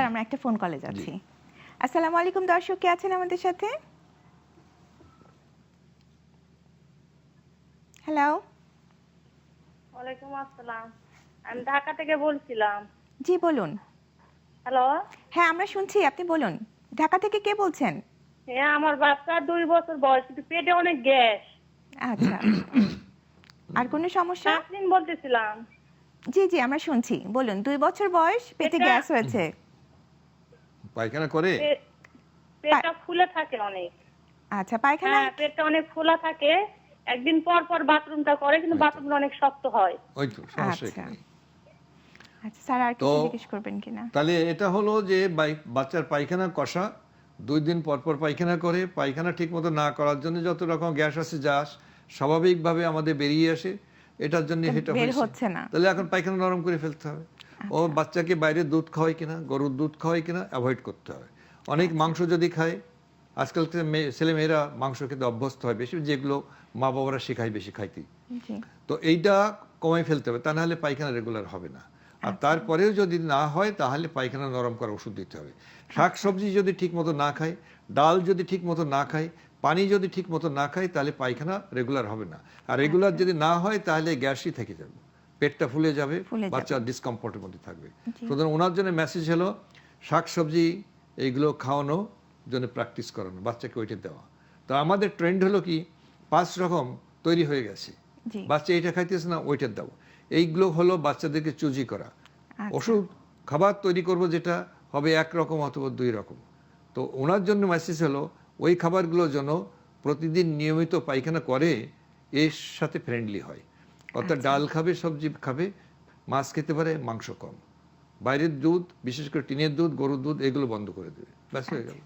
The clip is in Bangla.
স্যার আমরা একটা ফোন কলে যাচ্ছি। আসসালামু আলাইকুম দর্শক কে আছেন আমাদের সাথে? হ্যালো ওয়ালাইকুম আসসালাম। আমি ঢাকা থেকে বলছিলাম। জি বলুন। হ্যালো হ্যাঁ আমরা শুনছি আপনি বলুন। ঢাকা থেকে কে বলছেন? হ্যাঁ আমার বাচ্চার দুই বছর বয়স কিন্তু পেটে অনেক গ্যাস। আচ্ছা। আর কোনো সমস্যা? আপনি বলতেছিলাম। জি জি আমরা শুনছি। বলুন দুই বছর বয়স পেটে গ্যাস হয়েছে। পায়খানা করে? পেটটা ফুলে থাকে অনেক। আচ্ছা পায়খানা হ্যাঁ পেটটা অনেক ফোলা থাকে। একদিন পর পর বাথরুমটা করে কিন্তু বাথরুমটা অনেক শক্ত হয়। ওই তো সমস্যা আচ্ছা। আচ্ছা স্যার আর কিছু জিজ্ঞেস করবেন কিনা তাহলে এটা হলো যে বাচ্চার পায়খানা কষা দুই দিন পর পর পায়খানা করে পায়খানা ঠিক মতো না করার জন্য যত রকম গ্যাস আছে যা স্বাভাবিকভাবে আমাদের বেরিয়ে আসে। এটার জন্য এটা হচ্ছে না। তাহলে এখন পায়খানা নরম করে ফেলতে হবে। ও বাচ্চাকে বাইরে দুধ খাওয়ায় কিনা গরুর দুধ খাওয়ায় কিনা অ্যাভয়েড করতে হবে অনেক মাংস যদি খায় আজকাল ছেলে মেয়েরা মাংস খেতে অভ্যস্ত হয় বেশি যেগুলো মা বাবারা শেখায় বেশি খাইতে। তো এইটা কমাই ফেলতে হবে তা নাহলে পায়খানা রেগুলার হবে না। আর তারপরেও যদি না হয় তাহলে পায়খানা নরম করার ওষুধ দিতে হবে। শাক সবজি যদি ঠিক মতো না খায় ডাল যদি ঠিক মতো না খায় পানি যদি ঠিক মতো না খায় তাহলে পায়খানা রেগুলার হবে না। আর রেগুলার যদি না হয় তাহলে গ্যাসই থেকে যাবে। পেটটা ফুলে যাবে। বাচ্চা ডিসকমফোর্টের মধ্যে থাকবে। সুতরাং ওনার জন্য মেসেজ হলো শাক সবজি এইগুলো খাওয়ানো জন্য প্র্যাকটিস করানো বাচ্চাকে ওইটা দেওয়া। তো আমাদের ট্রেন্ড হলো কি পাঁচ রকম তৈরি হয়ে গেছে। বাচ্চা এটা খাইতেছে না ওইটা দাও। এইগুলো হলো বাচ্চাদেরকে চুজি করা। আচ্ছা। ওষুধ খাবার তৈরি করব যেটা হবে এক রকম অথবা দুই রকম। তো ওনার জন্য মেসেজ হলো ওই খাবারগুলো যেন প্রতিদিন নিয়মিত পায়খানা করে এর সাথে ফ্রেন্ডলি হয়। অর্থাৎ আচ্ছা। ডাল খাবে সবজি খাবে মাছ খেতে পারে মাংস কম। বাইরের দুধ বিশেষ করে টিনের দুধ গরুর দুধ এগুলো বন্ধ করে দেবে। ব্যাস হয়ে গেল।